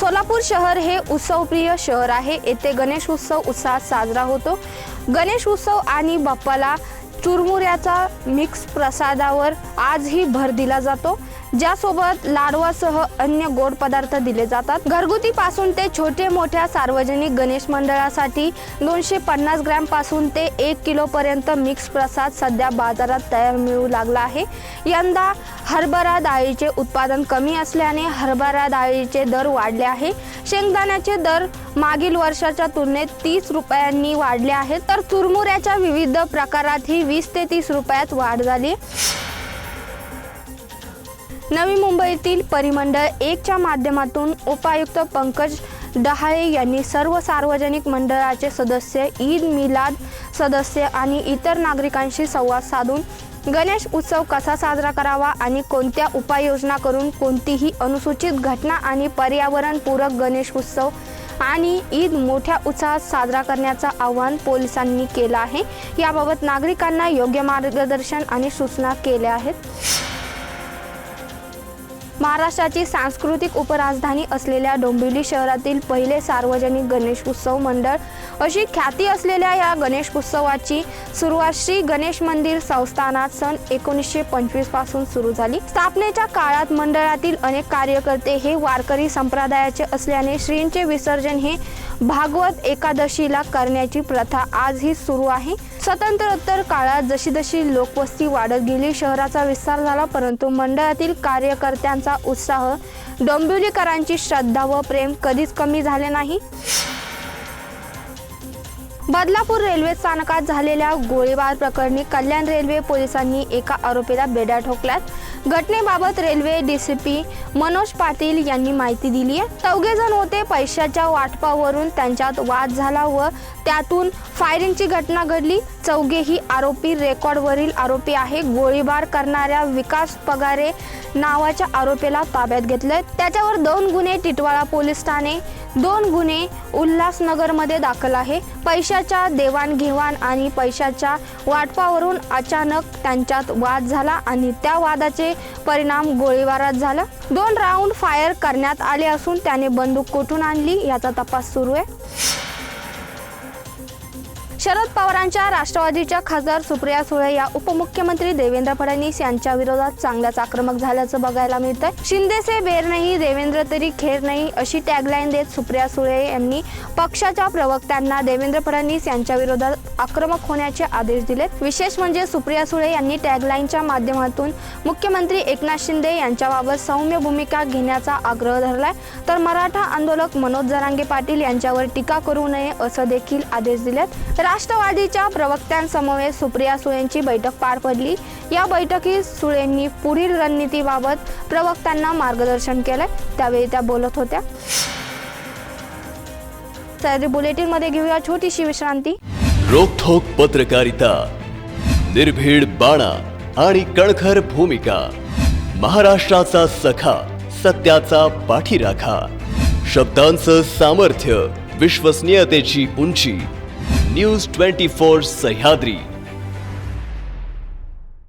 सोलापूर शहर हे उत्सवप्रिय शहर आहे. येथे गणेश उत्सव उत्साहात साजरा होतो. गणेश उत्सव आणि बाप्पाला चुरमुऱ्याचा मिक्स प्रसादावर आजही भर दिला जातो. ज्यासोबत लाडवासह अन्य गोड पदार्थ दिले जातात. घरगुती पासून ते छोटे मोठ्या सार्वजनिक गणेश मंडळासाठी दोनशे पन्नास ग्रॅमपासून ते एक किलो पर्यंत मिक्स प्रसाद सध्या बाजारात तयार मिळू लागला आहे. यंदा हरभरा डाळीचे उत्पादन कमी असल्याने हरभरा डाळीचे दर वाढले आहे. शेंगदाण्याचे दर मागील वर्षाच्या तुलनेत तीस रुपयांनी वाढले आहेत. तर चुरमुऱ्याच्या विविध प्रकारातही वीस ते तीस रुपयात वाढ झाली नवी मुंबईतील परिमंडळ एकच्या माध्यमातून उपायुक्त पंकज डहाळे यांनी सर्व सार्वजनिक मंडळाचे सदस्य ईद मिलाद सदस्य आणि इतर नागरिकांशी संवाद साधून गणेश उत्सव कसा साजरा करावा आणि कोणत्या उपाययोजना करून कोणतीही अनुसूचित घटना आणि पर्यावरणपूरक गणेश उत्सव आणि ईद मोठ्या उत्साहात साजरा करण्याचं आवाहन पोलिसांनी केलं आहे. याबाबत नागरिकांना योग्य मार्गदर्शन आणि सूचना केल्या आहेत. महाराष्ट्राची सांस्कृतिक उपराजधानी असलेल्या डोंबिवली शहरातील पहिले सार्वजनिक गणेश उत्सव मंडळ अशी ख्याती असलेल्या या गणेश उत्सवाची सुरुवात श्री गणेश मंदिर संस्थानात सन एकोणीसशे पंचवीसपासून सुरू झाली. स्थापनेच्या काळात मंडळातील अनेक कार्यकर्ते हे वारकरी संप्रदायाचे असल्याने श्रींचे विसर्जन हे भागवत एकादशीला करण्याची प्रथा आजही सुरू आहे. स्वतंत्रोत्तर काळात जशी जशी लोकवस्ती वाढत गेली शहराचा विस्तार झाला परंतु मंडळातील कार्यकर्त्यांचा उत्साह डोंबिवलीकरांची श्रद्धा व प्रेम कधीच कमी झाले नाही. बदलापूर रेल्वे स्थानकात झालेल्या गोळीबार प्रकरणी कल्याण रेल्वे पोलिसांनी एका आरोपीला बेड्या ठोकल्यात. घटनेबाबत रेल्वे डीसीपी मनोज पाटील यांनी माहिती दिली आहे. चौघे जण होते पैशाच्या वाटपावरून त्यांच्यात वाद झाला व त्यातून फायरिंगची घटना घडली. चौघेही आरोपी रेकॉर्डवरील आरोपी आहे. गोळीबार करणाऱ्या विकास पगारे नावाच्या आरोपीला ताब्यात घेतलंय. त्याच्यावर दोन गुन्हे टिटवाळा पोलीस ठाणे दोन गुन्हे उल्हासनगरमध्ये दाखल आहे. पैशाच्या देवाणघेवाण आणि पैशाच्या वाटपावरून अचानक त्यांच्यात वाद झाला आणि त्या वादाचे परिणाम गोळीबारात झाला. दोन राऊंड फायर करण्यात आले असून त्याने बंदूक कुठून आणली याचा तपास सुरू आहे. शरद पवारांच्या राष्ट्रवादीच्या खासदार सुप्रिया सुळे या उपमुख्यमंत्री देवेंद्र फडणवीस यांच्या विरोधात चांगल्याच आक्रमक झाल्याचं बघायला मिळतंय. शिंदे से बेर नाही देवेंद्र तरी खेर नाही अशी टॅगलाईन देत सुप्रिया सुळे यांनी पक्षाच्या प्रवक्त्यांना देवेंद्र फडणवीस यांच्या विरोधात आक्रमक होण्याचे आदेश दिलेत. विशेष म्हणजे सुप्रिया सुळे यांनी टॅगलाईनच्या माध्यमातून मुख्यमंत्री एकनाथ शिंदे यांच्याबाबत सौम्य भूमिका घेण्याचा आग्रह धरलाय. तर मराठा आंदोलक मनोज जरांगे पाटील यांच्यावर टीका करू नये असं देखील आदेश दिलेत. राष्ट्रवादीच्या प्रवक्त्यांसमवेत सुप्रिया सुळेंची बैठक पार पडली. या बैठकीत सुळेंनी पुढील रणनीतीबाबत प्रवक्त्यांना मार्गदर्शन केलंय. त्यावेळी त्या बोलत होत्या. सह्याद्री बुलेटिनमध्ये घेऊया छोटीशी विश्रांती. रोखोक पत्रकारिता निर्भीड बाणा आणि कणखर भूमिका महाराष्ट्राचा सखा सत्याचा पाठीराखा शब्दांचं सामर्थ्य विश्वसनीयतेची उंची न्यूज ट्वेंटी फोर सह्याद्री.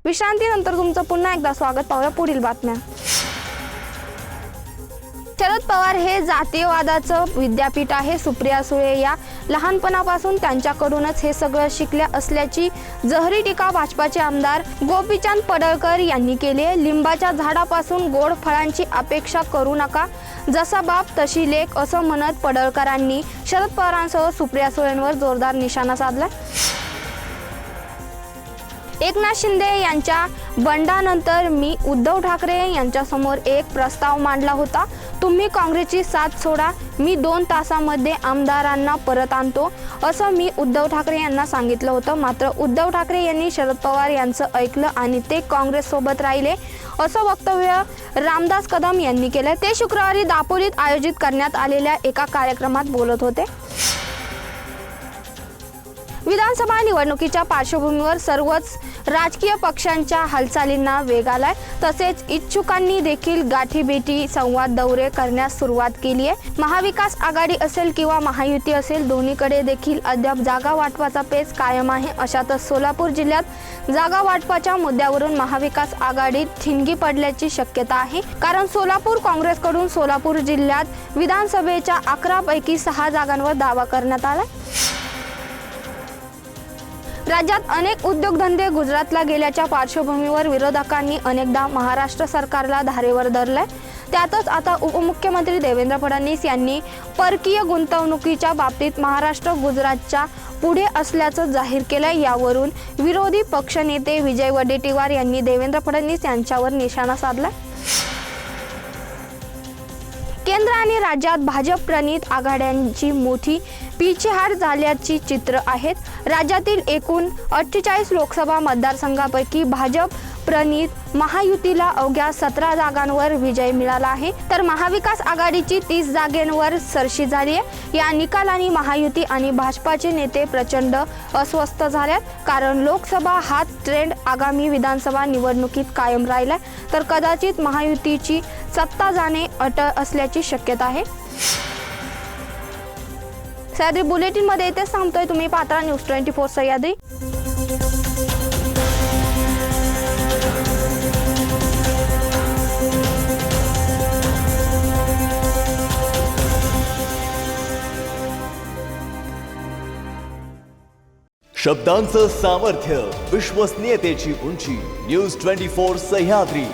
विश्रांतीनंतर तुमचं पुन्हा एकदा स्वागत पाहूया पुढील बातम्या. शरद पवार हे जातीयवादाचं विद्यापीठ आहे सुप्रिया सुळे या लहानपणापासून त्यांच्याकडूनच हे सगळं शिकल्या असल्याची जहरी टीका भाजपाचे आमदार गोपीचंद पडळकर यांनी केली आहे. लिंबाच्या झाडापासून गोड फळांची अपेक्षा करू नका. जसा बाप तशी लेख असं म्हणत पडळकरांनी शरद पवारांसह सुप्रिया सुळेंवर जोरदार निशाणा साधला. एकनाथ शिंदे यांच्या बंडानंतर मी उद्धव ठाकरे यांच्यासमोर एक प्रस्ताव मांडला होता. तुम्ही काँग्रेसची साथ सोडा. मी दोन तासामध्ये आमदारांना परत आणतो. असं मी उद्धव ठाकरे यांना सांगितलं होतं. मात्र उद्धव ठाकरे यांनी शरद पवार यांचं ऐकलं आणि ते काँग्रेससोबत राहिले. असं वक्तव्य रामदास कदम यांनी केलं ते शुक्रवारी दापोलीत आयोजित करण्यात आलेल्या एका कार्यक्रमात बोलत होते. विधानसभा निवडणुकीच्या पार्श्वभूमीवर सर्वच राजकीय पक्षांच्या हालचालींना वेग आलाय. तसेच इच्छुकांनी देखील गाठीभेटी संवाद दौरे करण्यास सुरुवात केली आहे. महाविकास आघाडी असेल किंवा महायुती असेल दोन्हीकडे देखील अद्याप जागा वाटपाचा पेच कायम आहे. अशातच सोलापूर जिल्ह्यात जागा वाटपाच्या मुद्द्यावरून महाविकास आघाडीत ठिणगी पडल्याची शक्यता आहे. कारण सोलापूर काँग्रेसकडून सोलापूर जिल्ह्यात विधानसभेच्या अकरा पैकी सहा जागांवर दावा करण्यात आला राज्यात अनेक उद्योगधंदे गुजरातला गेल्याच्या पार्श्वभूमीवर विरोधकांनी अनेकदा महाराष्ट्र सरकारला धारेवर धरलंय. त्यातच आता उपमुख्यमंत्री देवेंद्र फडणवीस यांनी परकीय गुंतवणुकीच्या बाबतीत महाराष्ट्र गुजरातच्या पुढे असल्याचं जाहीर केलंय. यावरून विरोधी पक्षनेते विजय वडेट्टीवार यांनी देवेंद्र फडणवीस यांच्यावर निशाणा साधला केंद्र आणि राज्यात भाजप प्रणित आघाड्यांची मोठी पिछेहाट झाल्याची चित्र आहेत. राज्यातील एकूण अठ्ठेचाळीस लोकसभा मतदारसंघापैकी भाजप प्रणित महायुतीला अवघ्या सतरा जागांवर विजय मिळाला आहे. तर महाविकास आघाडीची तीस जागेंवर सरशी झाली आहे. या निकालाने महायुती आणि भाजपाचे नेते प्रचंड अस्वस्थ झाल्यात. कारण लोकसभा हा ट्रेंड आगामी विधानसभा निवडणुकीत कायम राहिलाय. तर कदाचित महायुतीची सत्ता जाणे अटळ असल्याची शक्यता आहे. सह्याद्री बुलेटिनमध्ये येतेच थांबतोय. तुम्ही Patra news twenty four Sahyadri. शब्दांचं सामर्थ्य विश्वसनीयतेची उंची न्यूज ट्वेंटी फोर सह्याद्री.